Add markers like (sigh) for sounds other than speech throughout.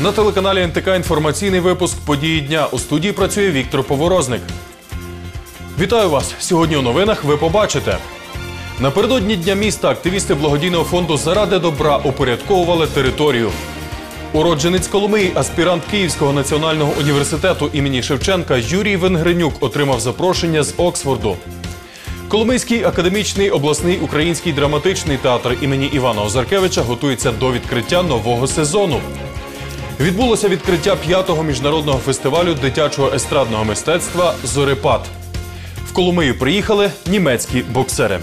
На телеканалі НТК інформаційний випуск події дня. У студії працює Віктор Поворозник. Вітаю вас! Сьогодні у новинах ви побачите. Напередодні дня міста активісти благодійного фонду Заради добра упорядковували територію. Уродженець Коломиї, аспірант Київського національного університету імені Шевченка Юрій Венгренюк отримав запрошення з Оксфорду. Коломийський академічний обласний український драматичний театр імені Івана Озаркевича готується до відкриття нового сезону. Відбулося відкриття п'ятого міжнародного фестивалю дитячого естрадного мистецтва Зорепад. В Коломию приїхали німецькі боксери.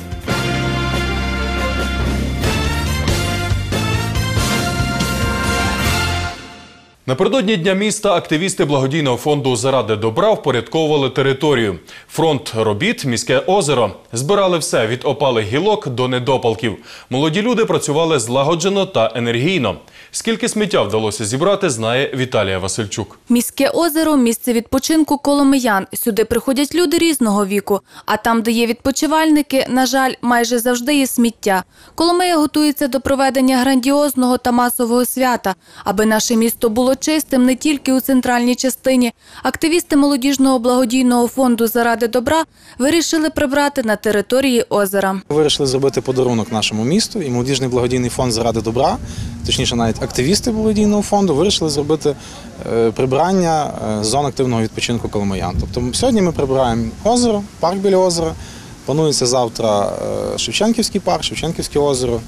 Напередодні дня міста активісти благодійного фонду Заради добра впорядковували територію. Фронт робіт, міське озеро збирали все від опалих гілок до недопалків. Молоді люди працювали злагоджено та енергійно. Скільки сміття вдалося зібрати, знає Віталія Васильчук. Міське озеро місце відпочинку коломиян. Сюди приходять люди різного віку. А там, де є відпочивальники, на жаль, майже завжди є сміття. Коломия готується до проведення грандіозного та масового свята, аби наше місто було чистим не тільки у центральній частині. Активісти молодіжного благодійного фонду Заради добра вирішили прибрати на території озера. Вирішили зробити подарунок нашому місту і молодіжний благодійний фонд заради добра, точніше, навіть активісти благодійного фонду вирішили зробити е, прибирання е, зон активного відпочинку Коломиян. Тобто сьогодні ми прибираємо озеро, парк біля озера. Планується завтра е, Шевченківський парк, Шевченківське озеро,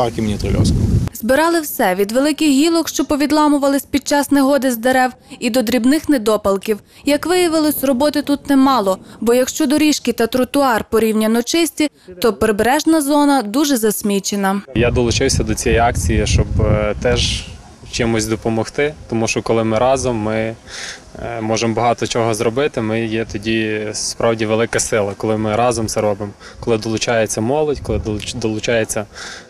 парк імені Трильовського. Збирали все від великих гілок, що повідламувались під час негоди з дерев, і до дрібних недопалків. Як виявилось, роботи тут немало, бо якщо доріжки та тротуар порівняно чисті, то прибережна зона дуже засмічена. Я долучився до цієї акції, щоб е, теж чимось допомогти, тому що коли ми разом, ми можемо багато чого зробити. Ми є тоді справді велика сила, коли ми разом це робимо, коли долучається молодь, коли долучається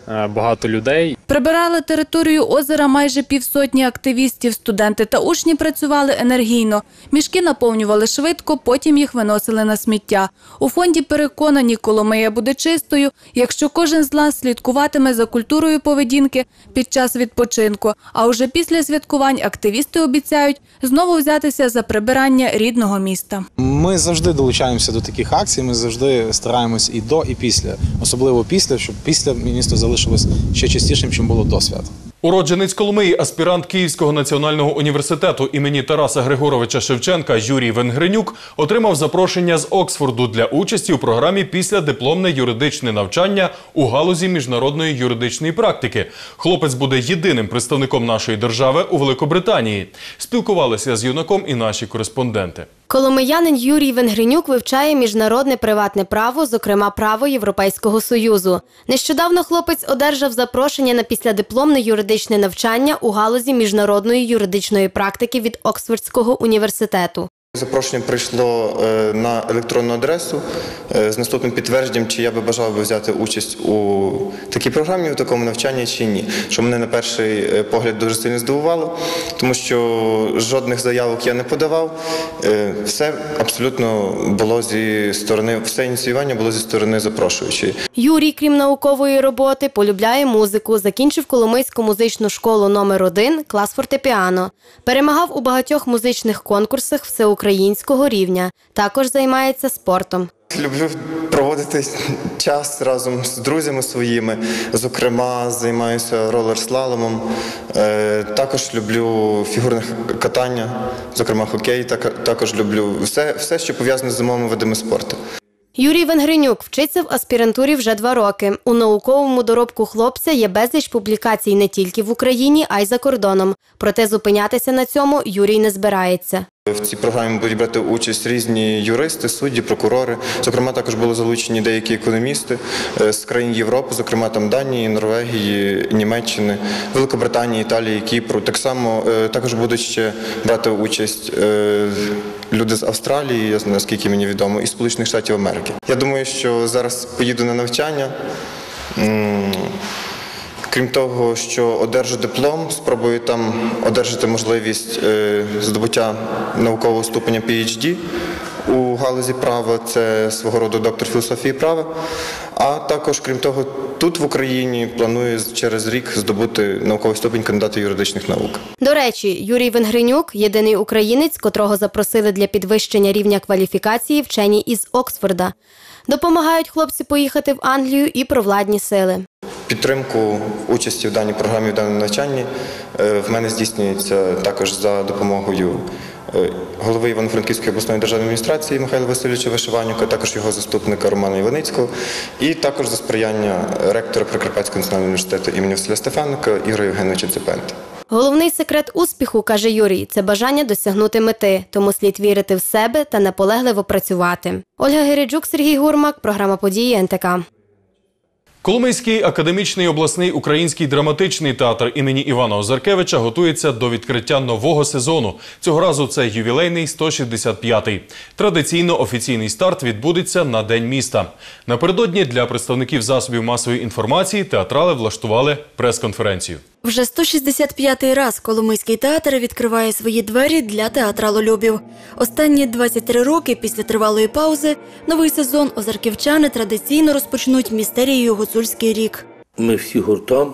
е, багато людей. Прибирали територію озера майже півсотні активістів. Студенти та учні працювали енергійно. Мішки наповнювали швидко, потім їх виносили на сміття. У фонді переконані, Коломия буде чистою, якщо кожен з нас слідкуватиме за культурою поведінки під час відпочинку. А уже після святкувань активісти обіцяють знову взятися за прибирання рідного міста. Ми завжди долучаємося до таких акцій, ми завжди стараємось і до, і після, особливо після, щоб після місто залишилось ще чистішим, чим було до свята. Уродженець Коломиї, аспірант Київського національного університету імені Тараса Григоровича Шевченка Юрій Венгренюк отримав запрошення з Оксфорду для участі у програмі післядипломне юридичне навчання у галузі міжнародної юридичної практики. Хлопець буде єдиним представником нашої держави у Великобританії. Спілкувалися з юнаком і наші кореспонденти. Коломиянин Юрій Венгренюк вивчає міжнародне приватне право, зокрема право Європейського союзу. Нещодавно хлопець одержав запрошення на післядипломне юридичне навчання у галузі міжнародної юридичної практики від Оксфордського університету. Запрошення прийшло е, на електронну адресу е, з наступним підтвердженням, чи я би бажав взяти участь у такій програмі, у такому навчанні чи ні. Що мене на перший е, погляд дуже сильно здивувало, тому що жодних заявок я не подавав. Все абсолютно було зі сторони, все ініціювання було зі сторони запрошуючої. Юрій, крім наукової роботи, полюбляє музику. Закінчив Коломийську музичну школу номер 1 клас фортепіано. Перемагав у багатьох музичних конкурсах всеукраїнського рівня. Також займається спортом. Люблю проводити час разом з друзями своїми. Зокрема, займаюся ролер-слаломом. Е, Також люблю фігурне катання, зокрема хокей. так- Також люблю все, все, що пов'язане з зимовими видами спорту. Юрій Венгренюк вчиться в аспірантурі вже два роки. У науковому доробку хлопця є безліч публікацій не тільки в Україні, а й за кордоном. Проте зупинятися на цьому Юрій не збирається. В цій програмі будуть брати участь різні юристи, судді, прокурори. Зокрема, також були залучені деякі економісти е, з країн Європи, зокрема там Данії, Норвегії, Німеччини, Великобританії, Італії, Кіпру. Так само е, також будуть ще брати участь е, люди з Австралії, наскільки мені відомо, і Сполучених Штатів Америки. Я думаю, що зараз поїду на навчання. Крім того, що одержу диплом, спробую там одержати можливість е, здобуття наукового ступеня PhD. у галузі права, це свого роду доктор філософії права. А також, крім того, тут в Україні планує через рік здобути науковий ступінь кандидата юридичних наук. До речі, Юрій Венгринюк єдиний українець, котрого запросили для підвищення рівня кваліфікації вчені із Оксфорда. Допомагають хлопці поїхати в Англію і провладні сили. Підтримку участі в даній програмі в даному навчанні е, в мене здійснюється також за допомогою е, голови Івано-Франківської обласної державної адміністрації Михайла Васильовича Вишиванюка, також його заступника Романа Іваницького, і також за сприяння ректора Прикарпатського національного університету імені Василя Стефаника Ігоря Євгеновича Цепента. Головний секрет успіху, каже Юрій, це бажання досягнути мети, тому слід вірити в себе та наполегливо працювати. Ольга Гереджук, Сергій Гурмак, програма події НТК. Коломийський академічний обласний український драматичний театр імені Івана Озаркевича готується до відкриття нового сезону. Цього разу це ювілейний 165-й. Традиційно офіційний старт відбудеться на День міста. Напередодні для представників засобів масової інформації театрали влаштували прес-конференцію. Вже 165-й раз Коломийський театр відкриває свої двері для театралолюбів. Останні 23 роки після тривалої паузи новий сезон озарківчани традиційно розпочнуть містерією Гуцульський рік. ми всі гуртом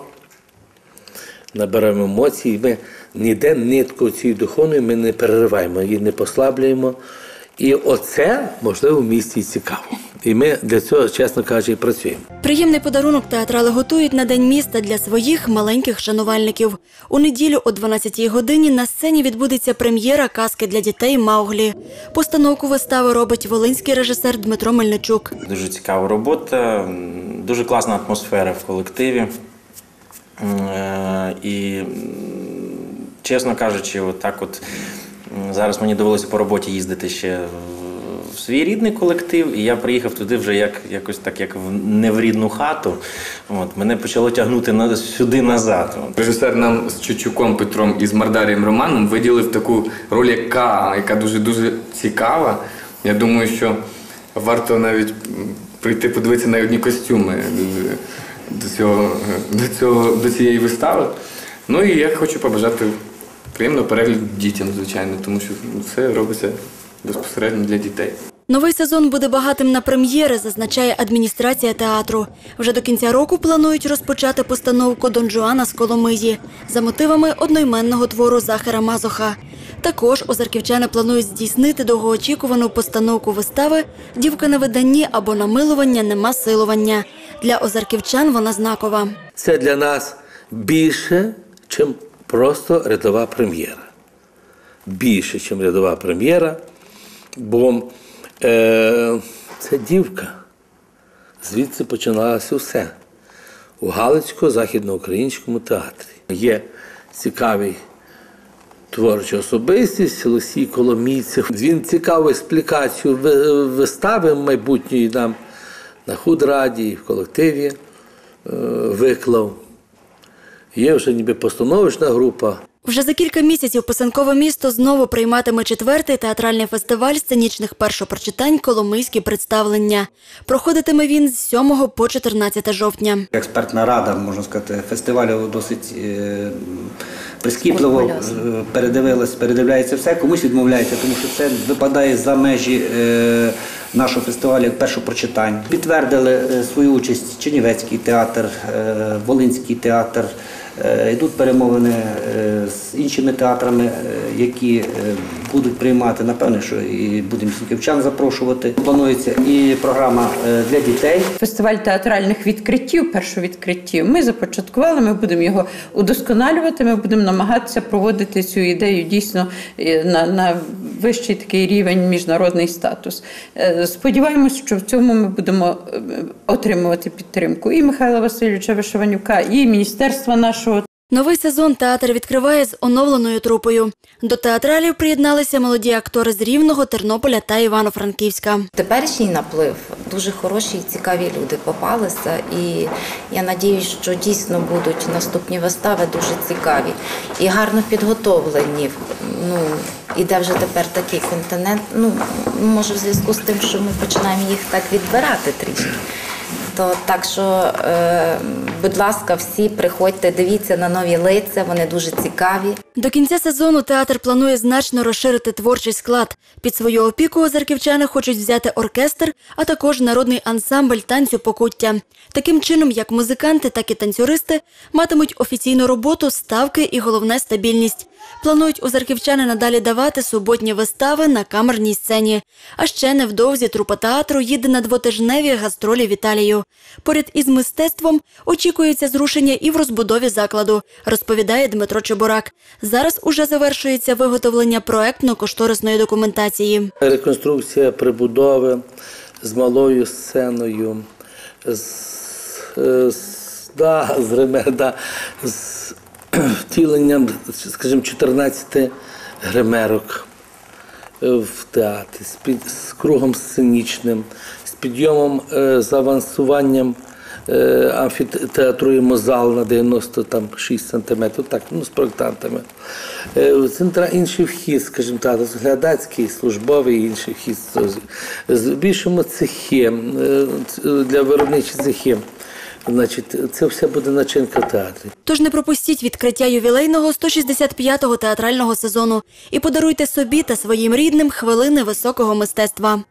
набираємо емоції, ми ніде нитку цієї духовної ми не перериваємо, її не послаблюємо. І оце, можливо, в місті цікаво. І ми для цього, чесно кажучи, і працюємо. Приємний подарунок театрали готують на день міста для своїх маленьких шанувальників. У неділю о 12-й годині на сцені відбудеться прем'єра казки для дітей Мауглі. Постановку вистави робить волинський режисер Дмитро Мельничук. Дуже цікава робота, дуже класна атмосфера в колективі. Е, І, чесно кажучи, от так от зараз мені довелося по роботі їздити ще в- свій рідний колектив, і я приїхав туди вже як, якось так, як в, не в рідну хату. От, мене почало тягнути на, сюди назад. От. Режисер нам з Чучуком Петром і з Мардарієм Романом виділив таку роль як К, яка дуже дуже цікава. Я думаю, що варто навіть прийти подивитися на одні костюми до, цього, до, цього, до цієї вистави. Ну і я хочу побажати приємного перегляду дітям, звичайно, тому що все робиться безпосередньо для дітей. Новий сезон буде багатим на прем'єри, зазначає адміністрація театру. Вже до кінця року планують розпочати постановку Дон Жуана з Коломиї за мотивами одноіменного твору Захара Мазоха. Також озарківчани планують здійснити довгоочікувану постановку вистави Дівка на виданні або намилування нема силування. Для озарківчан вона знакова. Це для нас більше, ніж просто рядова прем'єра. Більше, ніж рядова прем'єра, бо е, це дівка. Звідси починалося все. У Галицько-західноукраїнському театрі є цікавий творча особистість, Олексій Коломійцев. Він цікаву експлікацію вистави майбутньої нам на худраді і в колективі е, виклав. Є вже ніби постановочна група. Вже за кілька місяців писанкове місто знову прийматиме четвертий театральний фестиваль сценічних першопрочитань Коломийські представлення. Проходитиме він з 7 по 14 жовтня. Експертна рада, можна сказати, фестивалю досить е, прискіпливо е, передивилась, передивляється все, комусь відмовляється, тому що це випадає за межі е, нашого фестивалю як першопрочитань. Підтвердили е, свою участь Чернівецький театр, е, Волинський театр. Е, Йдуть перемовини е, з іншими театрами, е, які будуть приймати, напевне, що і будемо сінківчан запрошувати. Планується і програма для дітей. Фестиваль театральних відкриттів, першовідкриттів, ми започаткували, ми будемо його удосконалювати, ми будемо намагатися проводити цю ідею дійсно на, на вищий такий рівень міжнародний статус. Сподіваємось, що в цьому ми будемо отримувати підтримку і Михайла Васильовича Вишиванюка, і міністерства нашого. Новий сезон театр відкриває з оновленою трупою. До театралів приєдналися молоді актори з Рівного, Тернополя та Івано-Франківська. Теперішній наплив дуже хороші і цікаві люди попалися, і я надіюсь, що дійсно будуть наступні вистави дуже цікаві і гарно підготовлені. Ну іде вже тепер такий континент. Ну може, в зв'язку з тим, що ми починаємо їх так відбирати трішки. То так що е, будь ласка, всі приходьте, дивіться на нові лиця, вони дуже цікаві. До кінця сезону театр планує значно розширити творчий склад. Під свою опіку озерківчани хочуть взяти оркестр, а також народний ансамбль танцю покуття. Таким чином, як музиканти, так і танцюристи матимуть офіційну роботу, ставки і головне стабільність. Планують озерківчани надалі давати суботні вистави на камерній сцені. А ще невдовзі трупа театру їде на двотижневі гастролі в Італію. Поряд із мистецтвом очікується зрушення і в розбудові закладу, розповідає Дмитро Чебурак. Зараз уже завершується виготовлення проектно-кошторисної документації. Реконструкція прибудови з малою сценою, з, е, з, да, з, реме- (laughs) да, з втіленням, скажімо, 14 гримерок е, в театрі, з, під, з кругом сценічним, з підйомом, е, з авансуванням е, амфітеатру зал на 96 сантиметрів, так, ну, з проєктантами. Е, Центра інший вхід, скажімо так, глядацький, службовий інший вхід. Збільшуємо цехи для виробничих цехів. Значить, це все буде начинка в театрі. Тож не пропустіть відкриття ювілейного 165-го театрального сезону і подаруйте собі та своїм рідним хвилини високого мистецтва.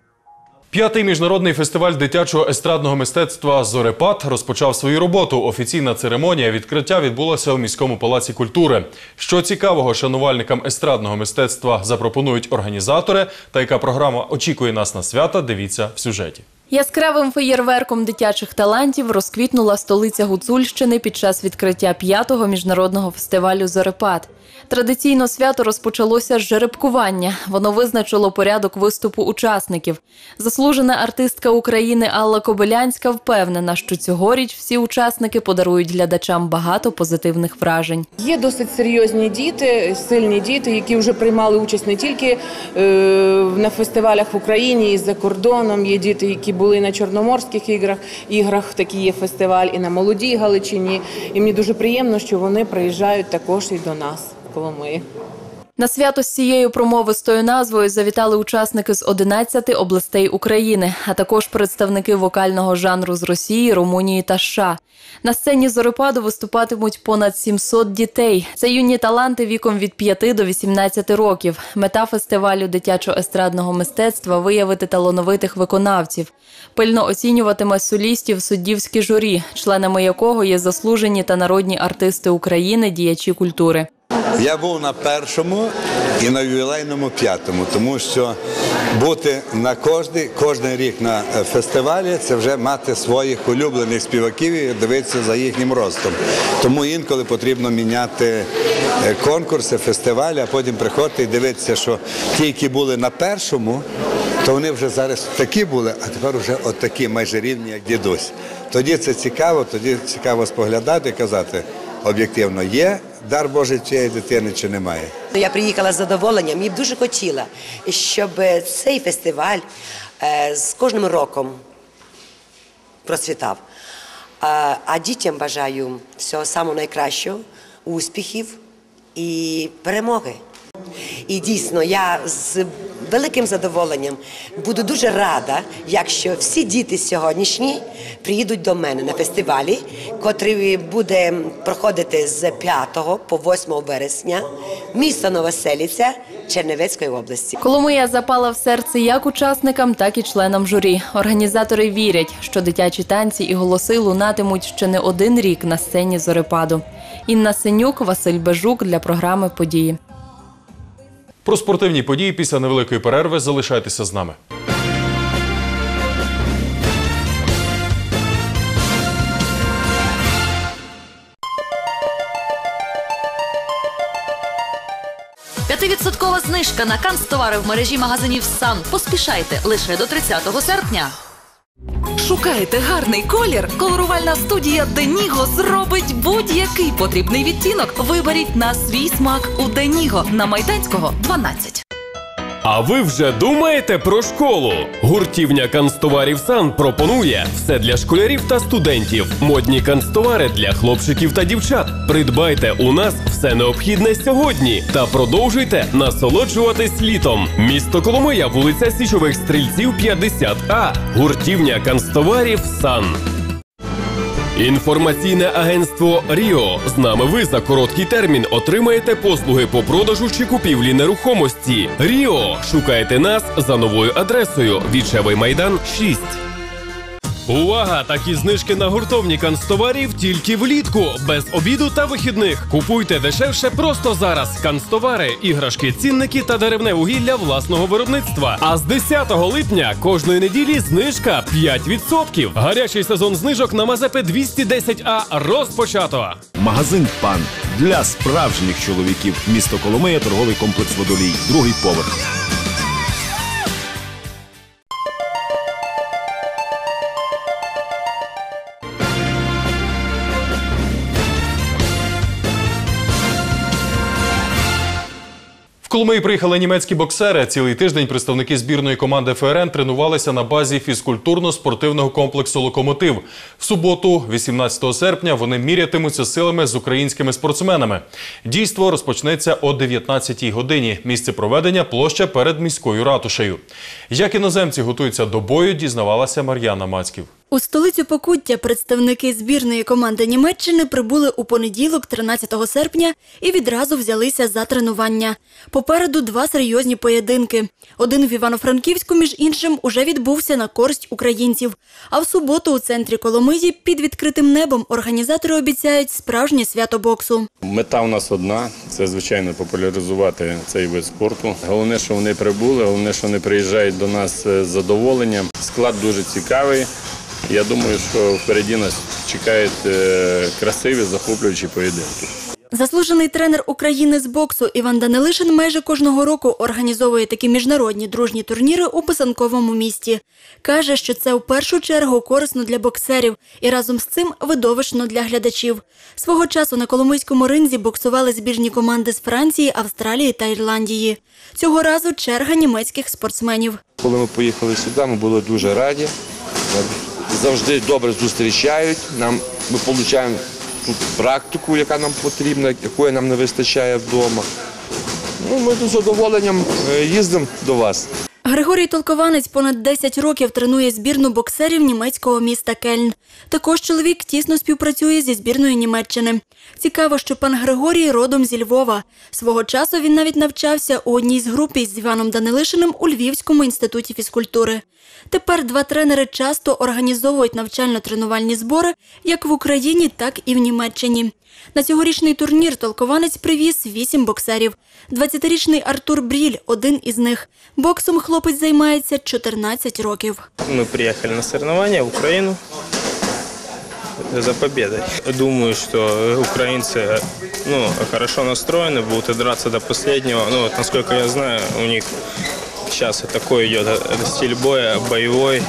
П'ятий міжнародний фестиваль дитячого естрадного мистецтва Зорепад розпочав свою роботу. Офіційна церемонія відкриття відбулася у міському палаці культури. Що цікавого шанувальникам естрадного мистецтва запропонують організатори, та яка програма очікує нас на свята, дивіться в сюжеті. Яскравим феєрверком дитячих талантів розквітнула столиця Гуцульщини під час відкриття п'ятого міжнародного фестивалю Зорепад. Традиційно свято розпочалося з жеребкування. Воно визначило порядок виступу учасників. Заслужена артистка України Алла Кобилянська впевнена, що цьогоріч всі учасники подарують глядачам багато позитивних вражень. Є досить серйозні діти, сильні діти, які вже приймали участь не тільки е, на фестивалях в Україні і за кордоном. Є діти, які були на Чорноморських іграх, іграх такий є фестиваль, і на молодій Галичині. І мені дуже приємно, що вони приїжджають також і до нас, Коломиї. На свято з цією промовистою назвою завітали учасники з 11 областей України, а також представники вокального жанру з Росії, Румунії та США. На сцені зорепаду виступатимуть понад 700 дітей. Це юні таланти віком від 5 до 18 років. Мета фестивалю дитячо-естрадного мистецтва виявити талановитих виконавців. Пильно оцінюватиме солістів суддівське журі, членами якого є заслужені та народні артисти України, діячі культури. Я був на першому і на ювілейному п'ятому, тому що бути на кожний, кожен рік на е, фестивалі це вже мати своїх улюблених співаків і дивитися за їхнім ростом. Тому інколи потрібно міняти е, конкурси, фестивалі, а потім приходити і дивитися, що ті, які були на першому, то вони вже зараз такі були, а тепер вже от такі майже рівні, як дідусь. Тоді це цікаво, тоді цікаво споглядати і казати об'єктивно, є дар Божий цієї дитини чи немає. Я приїхала з задоволенням і дуже хотіла, щоб цей фестиваль е, з кожним роком процвітав. А дітям бажаю всього самого найкращого, успіхів і перемоги. І дійсно, я з великим задоволенням буду дуже рада, якщо всі діти сьогоднішні приїдуть до мене на фестивалі, котрий буде проходити з 5 по 8 вересня, місто Новоселиця Чернівецької області. Коломия запала в серце як учасникам, так і членам журі. Організатори вірять, що дитячі танці і голоси лунатимуть ще не один рік на сцені зорепаду. Інна Синюк, Василь Бежук для програми Події. Про спортивні події після невеликої перерви залишайтеся з нами. П'ятивідсоткова знижка на канцтовари в мережі магазинів Сан. Поспішайте лише до 30 серпня. Шукаєте гарний колір? Колорувальна студія Деніго зробить будь-який потрібний відтінок. Виберіть на свій смак у Деніго на майданського 12. А ви вже думаєте про школу? Гуртівня канцтоварів Сан пропонує все для школярів та студентів. Модні канцтовари для хлопчиків та дівчат. Придбайте у нас все необхідне сьогодні та продовжуйте насолоджуватись літом. Місто Коломия, вулиця Січових Стрільців, 50А. Гуртівня канцтоварів Сан. Інформаційне агентство Ріо. З нами ви за короткий термін отримаєте послуги по продажу чи купівлі нерухомості. Ріо. Шукайте нас за новою адресою. Вічевий майдан 6. Увага! Такі знижки на гуртовні канцтоварів тільки влітку, без обіду та вихідних. Купуйте дешевше просто зараз. Канцтовари, іграшки, цінники та деревне вугілля власного виробництва. А з 10 липня кожної неділі знижка 5%. Гарячий сезон знижок на Мазепи 210А розпочато. Магазин Пан для справжніх чоловіків. Місто Коломия, торговий комплекс Водолій, другий поверх. Коломиї приїхали німецькі боксери. Цілий тиждень представники збірної команди ФРН тренувалися на базі фізкультурно-спортивного комплексу Локомотив. В суботу, 18 серпня, вони мірятимуться силами з українськими спортсменами. Дійство розпочнеться о 19-й годині. Місце проведення площа перед міською ратушею. Як іноземці готуються до бою, дізнавалася Мар'яна Мацьків. У столицю Покуття представники збірної команди Німеччини прибули у понеділок, 13 серпня, і відразу взялися за тренування. Попереду два серйозні поєдинки. Один в Івано-Франківську, між іншим, уже відбувся на користь українців. А в суботу у центрі Коломиї під відкритим небом організатори обіцяють справжнє свято боксу. Мета у нас одна це звичайно популяризувати цей вид спорту. Головне, що вони прибули, головне, що вони приїжджають до нас з задоволенням. Склад дуже цікавий. Я думаю, що впереді нас чекають е, красиві, захоплюючі поєдинки. Заслужений тренер України з боксу Іван Данилишин майже кожного року організовує такі міжнародні дружні турніри у писанковому місті. Каже, що це в першу чергу корисно для боксерів і разом з цим видовищно для глядачів. Свого часу на Коломийському ринзі боксували збірні команди з Франції, Австралії та Ірландії. Цього разу черга німецьких спортсменів. Коли ми поїхали сюди, ми були дуже раді. Завжди добре зустрічають. Нам ми отримуємо тут практику, яка нам потрібна, якої нам не вистачає вдома. Ну, ми з задоволенням е, їздимо до вас. Григорій Толкованець понад 10 років тренує збірну боксерів німецького міста Кельн. Також чоловік тісно співпрацює зі збірною Німеччини. Цікаво, що пан Григорій родом зі Львова. Свого часу він навіть навчався у одній з груп із Іваном Данилишиним у Львівському інституті фізкультури. Тепер два тренери часто організовують навчально-тренувальні збори як в Україні, так і в Німеччині. На цьогорічний турнір толкованець привіз вісім боксерів. 20-річний Артур Бріль – один із них. Боксом хлопець займається 14 років. Мы приехали на соревнования в Украину за победой. Думаю, что украинцы ну, хорошо настроены, будут драться до последнего. Ну, вот, насколько я знаю, у них сейчас такой идет э, стиль боя боевой.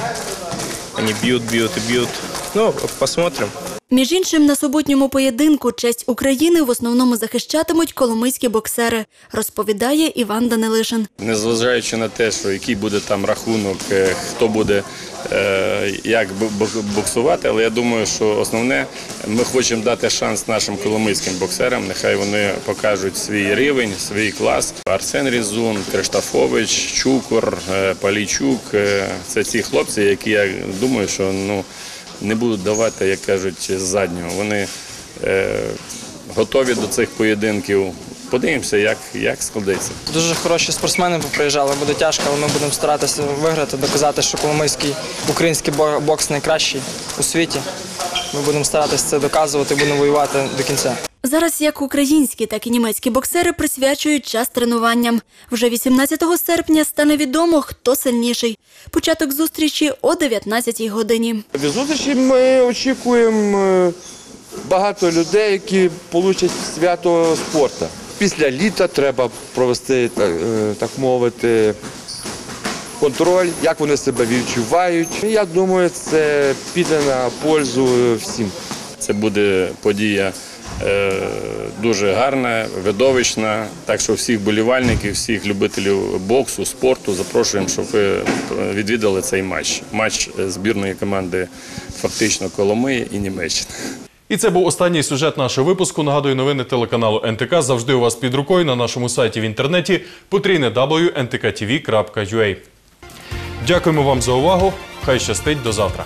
Они бьют, бьют и бьют. Ну, посмотрим. Між іншим, на суботньому поєдинку честь України в основному захищатимуть коломийські боксери, розповідає Іван Данилишин. Незважаючи на те, що який буде там рахунок, е, хто буде е, як бо- бо- боксувати, але я думаю, що основне ми хочемо дати шанс нашим коломийським боксерам. Нехай вони покажуть свій рівень, свій клас. Арсен Різун, Криштафович, Чукор, е, Палійчук е, це ті хлопці, які я думаю, що ну не будуть давати, як кажуть, заднього. Вони е, готові до цих поєдинків. Подивимося, як, як складеться. Дуже хороші спортсмени приїжджали, буде тяжко, але ми будемо старатися виграти, доказати, що коломийський український бокс найкращий у світі. Ми будемо старатися це доказувати, будемо воювати до кінця. Зараз як українські, так і німецькі боксери присвячують час тренуванням. Вже 18 серпня стане відомо, хто сильніший. Початок зустрічі о 19 годині. Від зустрічі ми очікуємо е, багато людей, які получать свято спорту. Після літа треба провести, так, е, мовити, контроль, як вони себе відчувають. Я думаю, це піде на пользу всім. Це буде подія е, дуже гарна, видовищна. Так що всіх болівальників, всіх любителів боксу, спорту запрошуємо, щоб ви відвідали цей матч. Матч збірної команди фактично Коломиї і Німеччини. І це був останній сюжет нашого випуску. Нагадую, новини телеканалу НТК завжди у вас під рукою на нашому сайті в інтернеті www.ntkTV.ua. Дякуємо вам за увагу. Хай щастить до завтра.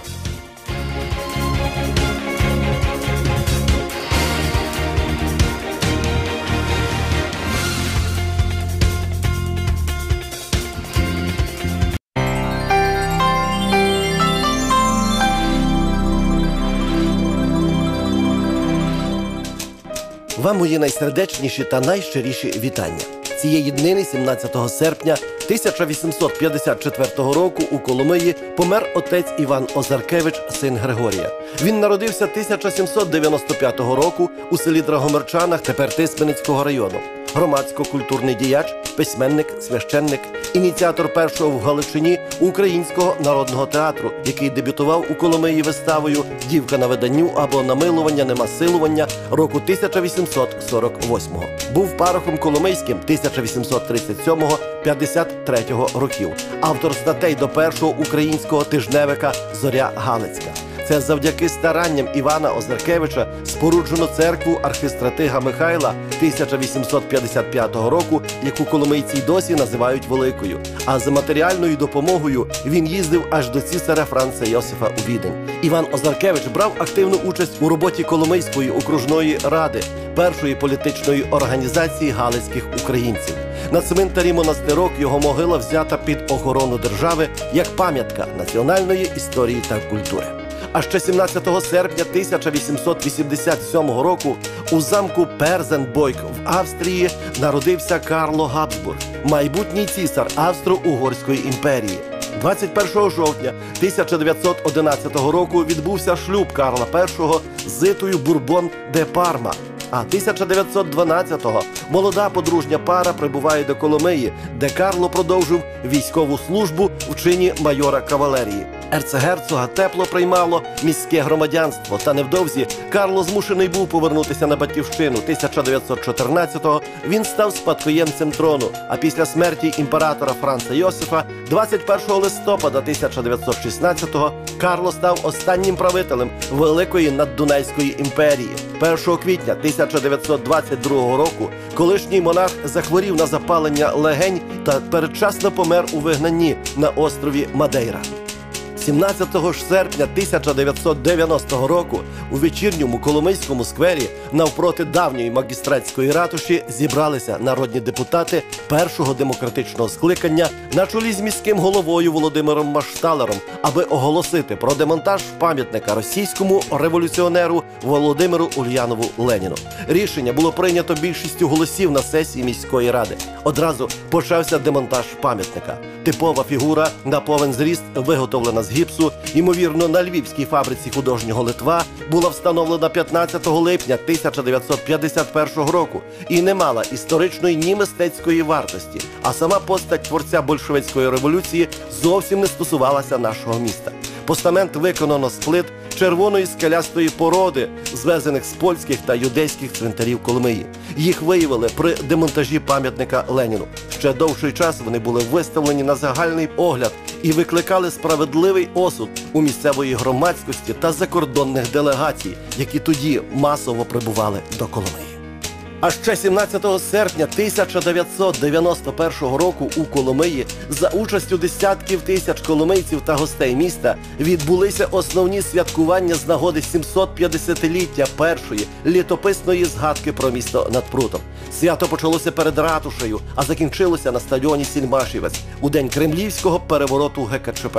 Вам мої найсердечніші та найщиріші вітання. Цієї днини, 17 серпня 1854 року у Коломиї помер отець Іван Озаркевич, син Григорія. Він народився 1795 року у селі Драгомерчанах, тепер Тисменицького району. Громадсько-культурний діяч, письменник, священник, ініціатор першого в Галичині українського народного театру, який дебютував у Коломиї виставою Дівка на виданню або намилування нема силування року 1848-го. Був парохом Коломийським 1837-53 років. Автор статей до першого українського тижневика Зоря Галицька. Це завдяки старанням Івана Озеркевича споруджено церкву архистратига Михайла 1855 року, яку коломийці й досі називають великою. А за матеріальною допомогою він їздив аж до цісаря Франца Йосифа у Відень. Іван Озаркевич брав активну участь у роботі Коломийської окружної ради, першої політичної організації галицьких українців. На цминтарі монастирок його могила взята під охорону держави як пам'ятка національної історії та культури. А ще 17 серпня 1887 року у замку Перзенбойк в Австрії народився Карло Габсбург, майбутній цісар Австро-Угорської імперії. 21 жовтня 1911 року відбувся шлюб Карла І з зитою Бурбон де Парма. А 1912-го молода подружня пара прибуває до Коломиї, де Карло продовжив військову службу в чині майора кавалерії. Ерцегерцога тепло приймало міське громадянство, та невдовзі Карло змушений був повернутися на батьківщину. 1914-го він став спадкоємцем трону. А після смерті імператора Франца Йосифа, 21 листопада 1916-го, Карло став останнім правителем Великої наддунайської імперії. 1 квітня 1922 року колишній монарх захворів на запалення легень та передчасно помер у вигнанні на острові Мадейра. 17 ж серпня 1990 року у вечірньому Коломийському сквері навпроти давньої магістратської ратуші зібралися народні депутати першого демократичного скликання на чолі з міським головою Володимиром Машталером, аби оголосити про демонтаж пам'ятника російському революціонеру Володимиру Ульянову Леніну. Рішення було прийнято більшістю голосів на сесії міської ради. Одразу почався демонтаж пам'ятника. Типова фігура на повен зріст, виготовлена з гіпсу, ймовірно, на львівській фабриці художнього Литва, була встановлена 15 липня 1951 року і не мала історичної ні мистецької вартості. А сама постать творця большевицької революції зовсім не стосувалася нашого міста. Постамент виконано з плит червоної скелястої породи, звезених з польських та юдейських цвинтарів Коломиї. Їх виявили при демонтажі пам'ятника Леніну. Ще довший час вони були виставлені на загальний огляд і викликали справедливий осуд у місцевої громадськості та закордонних делегацій, які тоді масово прибували до Коломиї. А ще 17 серпня 1991 року у Коломиї за участю десятків тисяч коломийців та гостей міста відбулися основні святкування з нагоди 750-ліття першої літописної згадки про місто над прутом. Свято почалося перед ратушею, а закінчилося на стадіоні Сільмашівець у день кремлівського перевороту ГКЧП.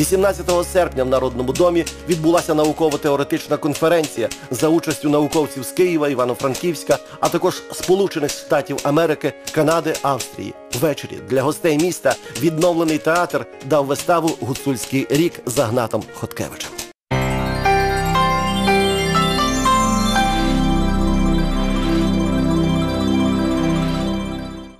18 серпня в Народному домі відбулася науково-теоретична конференція за участю науковців з Києва, Івано-Франківська, а також Сполучених Штатів Америки, Канади, Австрії. Ввечері для гостей міста відновлений театр дав виставу Гуцульський рік за Гнатом Хоткевичем.